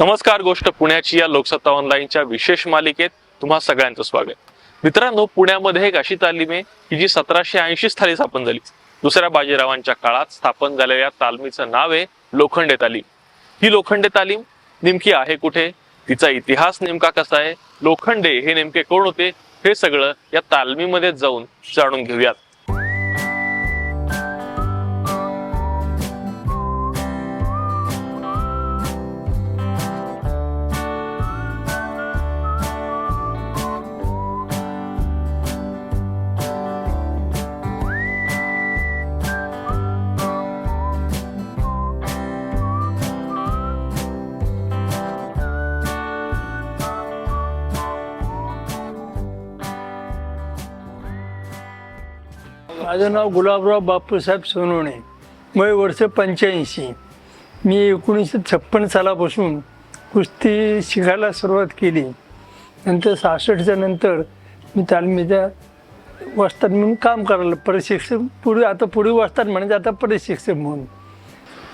नमस्कार गोष्ट पुण्याची या लोकसत्ता ऑनलाईनच्या विशेष मालिकेत तुम्हा सगळ्यांचं स्वागत. मित्रांनो पुण्यामध्ये एक अशी तालीम आहे की जी सतराशे ऐंशी साली स्थापन झाली. दुसऱ्या बाजीरावांच्या काळात स्थापन झालेल्या तालमीचं नाव आहे लोखंडे तालीम. ही लोखंडे तालीम नेमकी आहे कुठे? तिचा इतिहास नेमका कसा आहे? लोखंडे हे नेमके कोण होते? हे सगळं या तालमीमध्ये जाऊन जाणून घेऊयात. माझं नाव गुलाबराव बापूसाहेब सोनवणे. वय वर्ष पंच्याऐंशी. मी एकोणीसशे छप्पन सालापासून कुस्ती शिकायला सुरुवात केली. नंतर सहासष्टच्या नंतर मी तालमीच्या वस्ताद म्हणून काम करायला प्रशिक्षक पुढे आता पुढे वस्ताद म्हणजे आता प्रशिक्षक म्हणून.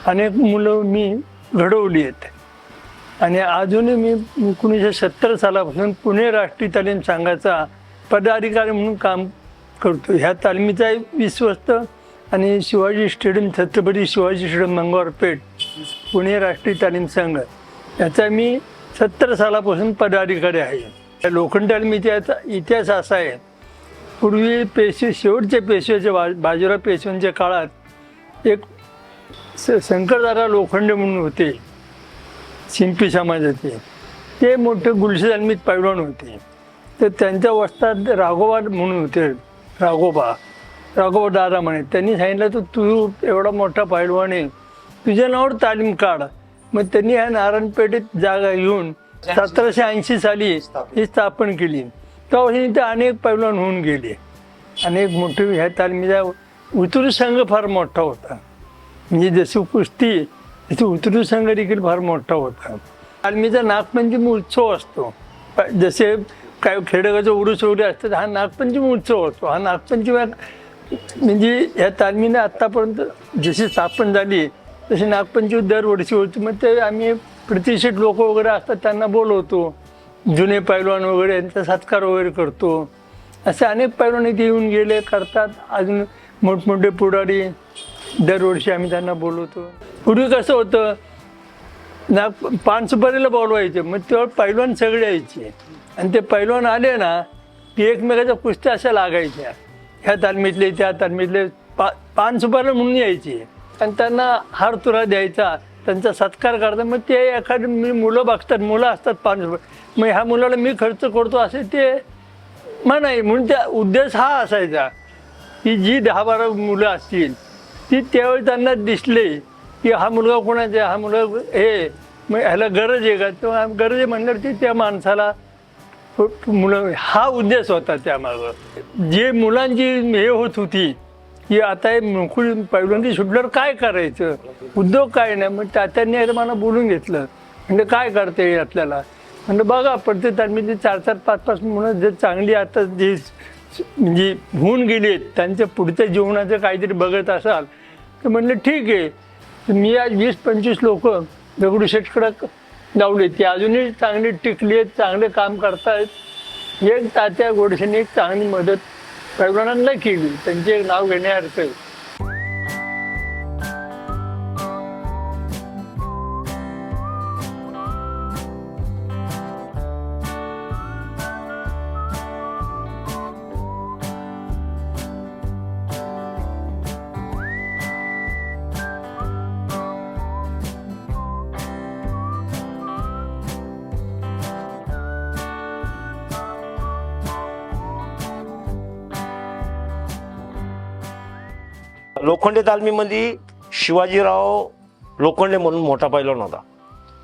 अनेक मुलं मी घडवली आहेत. आणि अजूनही मी एकोणीसशे सत्तर सालापासून पुणे राष्ट्रीय तालीम संघाचा पदाधिकारी म्हणून काम करतो. ह्या तालमीचा विश्वस्त आणि शिवाजी स्टेडियम छत्रपती शिवाजी स्टेडियम मंगळवारपेठ पुणे राष्ट्रीय तालीम संघ याचा मी सत्तर सालापासून पदाधिकारी आहे. या लोखंड तालमीचा इतिहास असा आहे. पूर्वी पेशवे शेवटच्या पेशवेच्या बा बाजीराव पेशव्यांच्या काळात एक स शंकरदारा लोखंड म्हणून होते. शिंपी समाजाचे. ते मोठे गुलशे तालमीत पैलवान होते. तर त्यांच्या वस्तात राघोबा म्हणून होते. राघोबा. राघोबा दादा म्हणे त्यांनी सांगितलं तर तू एवढा मोठा पैलवान आहे. तुझ्या नावावर तालीम काढ. मग त्यांनी ह्या नारायणपेठेत जागा घेऊन सतराशे ऐंशी साली ही स्थापन केली. तेव्हा इथे अनेक पैलवान होऊन गेले. अनेक मोठे ह्या तालमीचा उतरू संघ फार मोठा होता. म्हणजे जशी कुस्ती तशी उतरू संघ देखील फार मोठा होता. तालमीचा नागपंचमी उत्सव असतो. जसे काय खेडेगाचं उडूस वगैरे असतात हा नागपंचमी उत्सव असतो हा नागपंचमी म्हणजे ह्या तालमीने आत्तापर्यंत जशी स्थापन झाली तशी नागपंचमी दरवर्षी होती. मग ते आम्ही प्रतिष्ठित लोक वगैरे असतात त्यांना बोलवतो. जुने पैलवान वगैरे यांचा सत्कार वगैरे करतो. असे अनेक पैलवान इथे येऊन गेले करतात. अजून मोठमोठे पुढारी दरवर्षी आम्ही त्यांना बोलवतो. पूर्वी कसं होतं ना पान सुपारीला बोलवायचे मग तेव्हा पैलवान सगळे यायचे. आणि ते पैलवान आले ना की एकमेकाच्या कुस्त्या अशा लागायच्या. ह्या तालमीतले त्या तालमीतले पा पान सुपारीला म्हणून यायचे. आणि त्यांना हार तुरा द्यायचा त्यांचा सत्कार करतात मग ते एखादी मी मुलं बघतात मुलं असतात पान सुपारी मग ह्या मुलाला मी खर्च करतो असे ते म्हणाय म्हणून त्या उद्देश हा असायचा की जी दहा बारा मुलं असतील ती त्यावेळी त्यांना दिसले. की हा मुलगा कोणाचा आहे? हा मुलगा हे मग ह्याला गरज आहे का? तेव्हा गरज आहे म्हणल्यावर ती त्या माणसाला मुलं हा उद्देश होता त्यामागं. जे मुलांची हे होत होती की आता हे नोकरी पहिल्यांदा सुटल्यावर काय करायचं? उद्योग काय नाही. मग तात्यांनी एकदा मला बोलून घेतलं. म्हणजे काय करता येईल आपल्याला? म्हणजे बघा पडते प्रत्येक ते चार चार पाच पाच मुलं जे चांगली आता जे म्हणजे होऊन गेली आहेत त्यांच्या पुढच्या जीवनाचं काहीतरी बघत असाल. तर म्हणलं ठीक आहे. मी आज वीस पंचवीस लोक दगडूशेठकडं लावले ती अजूनही चांगली टिकली आहेत चांगले काम करतायत. एक तात्या गोडसेने एक चांगली मदत पैलवानांना केली. त्यांचे नाव घेण्यासारखं लोखंडे तालमीमध्ये शिवाजीराव लोखंडे म्हणून मोठा पैलवान होता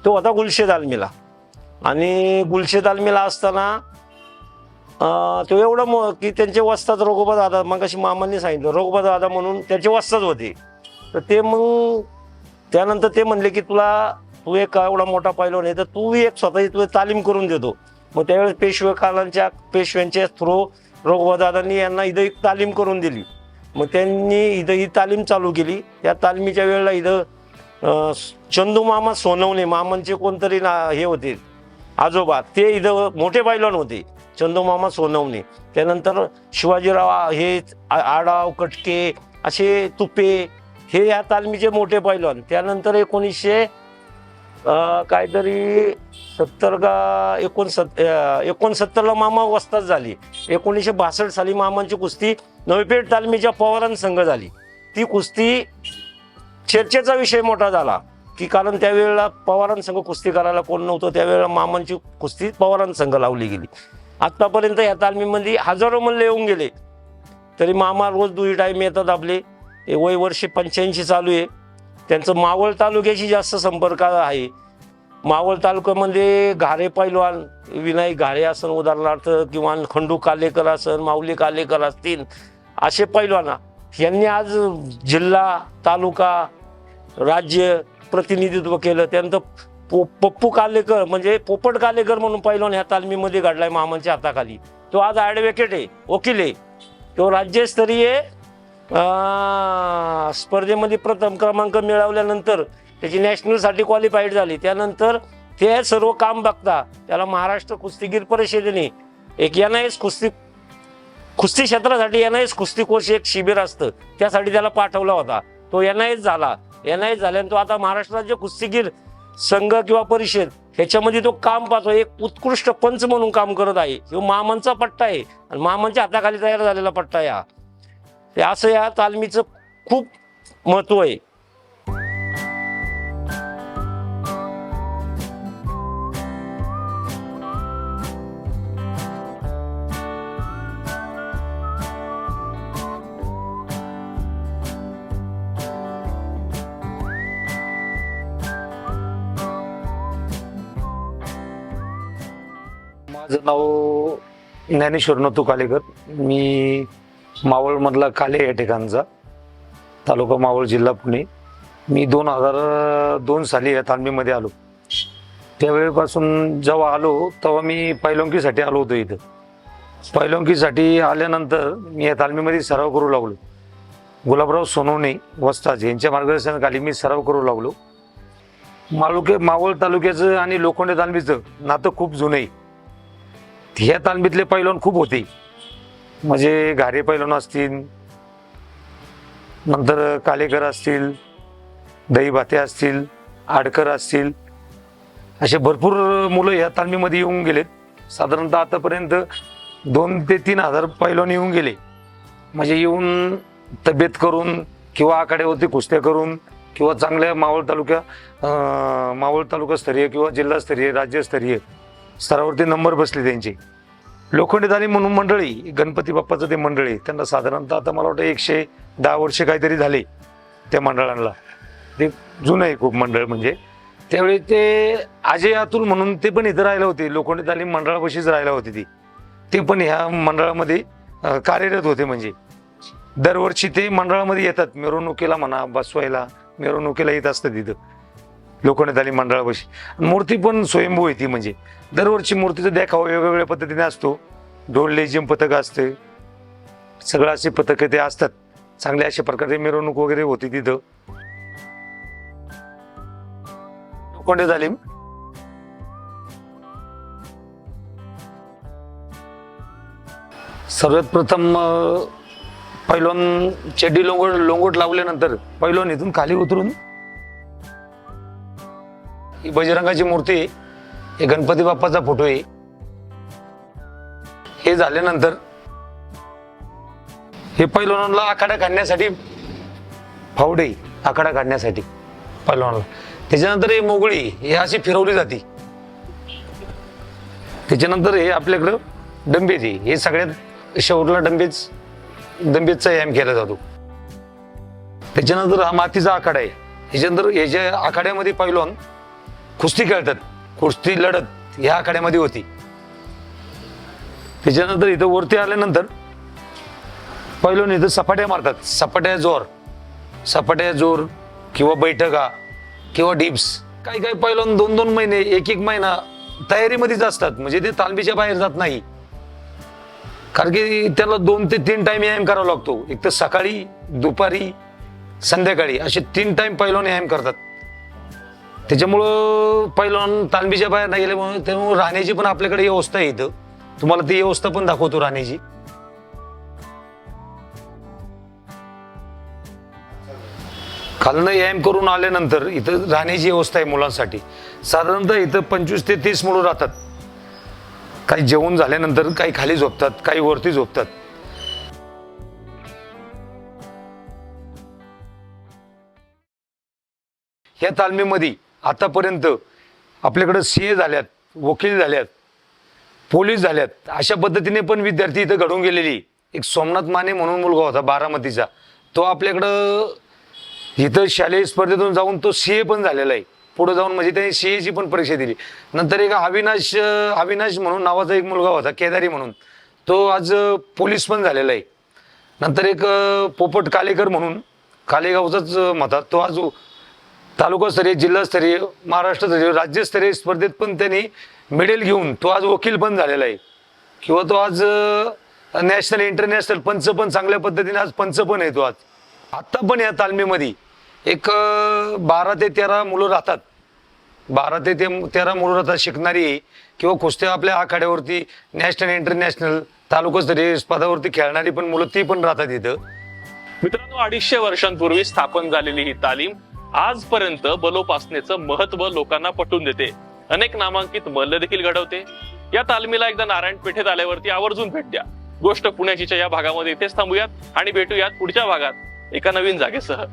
तो होता गुलशे तालमीला. आणि गुलशे तालमीला असताना तो एवढं म की त्यांचे वस्तात रोगोबा दादा मग अशी मामांनी सांगितलं रोगोबा दादा म्हणून त्याचे वस्तात होते. तर ते मग त्यानंतर ते म्हणले की तुला तू एक एवढा मोठा पैलवान आहे तर तू एक स्वतःची तुला तालीम करून देतो. मग त्यावेळेस पेशवे कालांच्या पेशव्यांच्या थ्रू रोगोबा दादांनी यांना इथं एक तालीम करून दिली. मग त्यांनी इथं ही तालीम चालू केली. या तालमीच्या वेळेला इथं चंदू मामा सोनवणे मामांचे कोणतरी ना हे होते आजोबा ते इथं मोठे पैलवान होते चंदू मामा सोनवणे. त्यानंतर शिवाजीराव हे आ- आडाव कटके असे तुपे हे या तालमीचे मोठे पैलवान त्यानंतर एकोणीसशे काहीतरी सत्तर का एकोणसत् एकोणसत्तरला मामा वस्ताद झाली. एकोणीसशे बासष्ट साली मामांची कुस्ती नवीपेठ तालमीच्या पवारांसंघ झाली. ती कुस्ती चर्चेचा विषय मोठा झाला की कारण त्यावेळेला पवारांसंघ कुस्ती करायला कोण नव्हतं त्यावेळेला मामांची कुस्ती पवारांसंघ लावली गेली. आत्तापर्यंत या तालमीमध्ये हजारो मल्ल येऊन गेले. तरी मामा रोज दुई टाईम येतात आपले. ते वय वर्षे पंच्याऐंशी चालू आहे. त्यांचं मावळ तालुक्याशी जास्त संपर्क आहे. मावळ तालुक्यामध्ये घारे पैलवान विनायक घारे असन उदाहरणार्थ किंवा खंडू कालेकर असन माऊली कालेकर असतील असे पैलवान. यांनी आज जिल्हा तालुका राज्य प्रतिनिधित्व केलं. त्यानंतर पो पप्पू कालेकर म्हणजे पोपट कालेकर म्हणून पैलवान ह्या तालमीमध्ये घडलाय मामांच्या हाताखाली. तो आज ॲडव्होकेट आहे वकील आहे. तो राज्यस्तरीय स्पर्धेमध्ये प्रथम क्रमांक मिळवल्यानंतर त्याची नॅशनलसाठी क्वालिफाईड झाली. त्यानंतर ते सर्व काम बघता त्याला महाराष्ट्र कुस्तीगीर परिषदेने एक एन आय एस कुस्ती कुस्ती क्षेत्रासाठी एन आय एस कुस्ती कोर्स एक शिबिर असतं. त्यासाठी त्याला पाठवला होता. तो एन आय एस झाला. एन आय एस झाल्यानंतर तो आता महाराष्ट्र राज्य कुस्तीगीर संघ किंवा परिषद ह्याच्यामध्ये तो काम पाहतो एक उत्कृष्ट पंच म्हणून काम करत आहे. तो मामांचा पट्टा आहे. आणि मामांच्या हाताखाली तयार झालेला पट्टा आहे हा. असं या तालमीचं खूप महत्त्व आहे. माझं नाव ज्ञानेश्वर नतू कालेकर. मी मावळमधला काले या ठिकाणचा तालुका मावळ जिल्हा पुणे. मी दोन हजार दोन साली या तालमीमध्ये आलो. त्यावेळेपासून जेव्हा आलो तेव्हा मी पैलवंकीसाठी आलो होतो इथं. पैलवंकीसाठी आल्यानंतर मी या तालमीमध्ये सराव करू लागलो. गुलाबराव सोनवणे वस्ताज यांच्या मार्गदर्शनाखाली मी सराव करू लागलो. मालुके मावळ तालुक्याचं आणि लोखंडे तालमीचं नातं खूप जुनं आहे. ह्या तालमीतले पैलवान खूप होते. म्हणजे घारे पैलवान असतील नंतर कालेकर असतील दहीभाते असतील आडकर असतील असे भरपूर मुलं ह्या तालमीमध्ये येऊन गेलेत. साधारणतः आतापर्यंत दोन ते तीन हजार पैलवान येऊन गेले. म्हणजे येऊन तब्येत करून किंवा आखाड्यावरती कुस्त्या करून किंवा चांगल्या मावळ तालुक्या मावळ तालुकास्तरीय किंवा जिल्हास्तरीय राज्यस्तरीय स्तरावरती नंबर बसले त्यांचे. लोखंडी तालीम म्हणून मंडळी गणपती बाप्पाचं ते मंडळी त्यांना साधारणतः आता मला वाटतं एकशे दहा वर्षे काहीतरी झाले त्या मंडळांना. ते जुनं आहे खूप मंडळ म्हणजे. त्यावेळी ते अजय अतुल म्हणून ते पण इथं राहिलं होते लोखंडी तालीम मंडळापाशीच राहिला होते ती. ते पण ह्या मंडळामध्ये कार्यरत होते म्हणजे. दरवर्षी ते मंडळामध्ये येतात मिरवणुकीला म्हणा बसवायला मिरवणुकीला येत असतं तिथं. लोखंड झाली मंडळापाशी. मूर्ती पण स्वयंभू आहे ती म्हणजे. दरवर्षी मूर्तीचा देखावा वेगवेगळ्या पद्धतीने असतो. ढोल लेझिम पथक असते. सगळं असे पथक ते असतात. चांगल्या अशा प्रकारे मिरवणूक वगैरे होती तिथं. लोखंड झाली सर्वात प्रथम पहिलोन पैलवान चेड्डी लोंगोट लोंगोट लावल्यानंतर पैलवान इथून खाली उतरून ही बजरंगाची मूर्ती आहे. हे गणपती बाप्पाचा फोटो आहे. हे झाल्यानंतर हे पैलवानाला आखाडा काढण्यासाठी फावडे आखाडा काढण्यासाठी पैलवानाला. त्याच्यानंतर हे मोगळी हे अशी फिरवली जाते. त्याच्यानंतर हे आपल्याकडं डंबेज आहे. हे सगळ्यात शेवटला डंबेज डंबेजचा व्यायाम केला जातो. त्याच्यानंतर हा मातीचा आखाडा आहे. ह्याच्यानंतर ह्याच्या आखाड्यामध्ये पैलवान कुस्ती खेळतात. कुस्ती लढत ह्या आखाड्यामध्ये होती. त्याच्यानंतर इथं वरती आल्यानंतर पैलवान इथं सपाट्या मारतात. सपाट्या जोर. सपाट्या जोर किंवा बैठका किंवा डिप्स. काही काही पैलवान दोन दोन महिने एक एक महिना तयारीमध्येच असतात. म्हणजे ते तालमीच्या बाहेर जात नाही. कारण की त्याला दोन ते तीन टाईम व्यायाम करावा लागतो. एक तर सकाळी दुपारी संध्याकाळी असे तीन टाईम पैलवान व्यायाम करतात. त्याच्यामुळं पहिलं तालमीच्या बाहेर नाही गेल्यामुळे त्यामुळे राहण्याची पण आपल्याकडे व्यवस्था आहे इथं. तुम्हाला ती व्यवस्था पण दाखवतो राहण्याची खालनं व्यायाम करून आल्यानंतर इथं राहण्याची व्यवस्था आहे मुलांसाठी. साधारणतः इथं पंचवीस ते तीस मुलं राहतात. काही जेवण झाल्यानंतर काही खाली झोपतात काही वरती झोपतात. या तालमीमध्ये आतापर्यंत आपल्याकडं सी ए झाल्यात वकील झाल्यात पोलीस झाल्यात अशा पद्धतीने पण विद्यार्थी इथं घडून गेलेली. एक सोमनाथ माने म्हणून मुलगा होता बारामतीचा. तो आपल्याकडं इथं शालेय स्पर्धेतून जाऊन तो सी ए पण झालेला आहे. पुढे जाऊन म्हणजे त्यांनी सी एची पण परीक्षा दिली. नंतर एक अविनाश अविनाश म्हणून नावाचा एक मुलगा होता केदारी म्हणून. तो आज पोलीस पण झालेला आहे. नंतर एक पोपट कालेकर म्हणून कालेगावचाच अं, तो आज तालुकास्तरीय जिल्हास्तरीय महाराष्ट्रस्तरीय राज्यस्तरीय स्पर्धेत पण त्यांनी मेडल घेऊन तो आज वकील पण झालेला आहे. किंवा तो आज नॅशनल इंटरनॅशनल पंच पण चांगल्या पद्धतीने आज पंच पण आहे तो आज. आत्ता पण या तालमीमध्ये एक बारा ते तेरा मुलं राहतात. बारा ते ते तेरा मुलं राहतात शिकणारी किंवा कुस्त्या आपल्या आखाड्यावरती नॅशनल इंटरनॅशनल तालुकास्तरीय पदावरती खेळणारी पण मुलं ती पण राहतात इथं. मित्रांनो अडीचशे वर्षांपूर्वी स्थापन झालेली ही तालीम आजपर्यंत बलोपासनेचं महत्त्व लोकांना पटवून देते. अनेक नामांकित मल्ल देखील घडवते. या तालमीला एकदा नारायण पेठेत आल्यावरती आवर्जून भेट द्या. गोष्ट पुण्याचीच्या या भागामध्ये इथेच थांबूयात आणि भेटूयात पुढच्या भागात. एका नवीन जागेसह.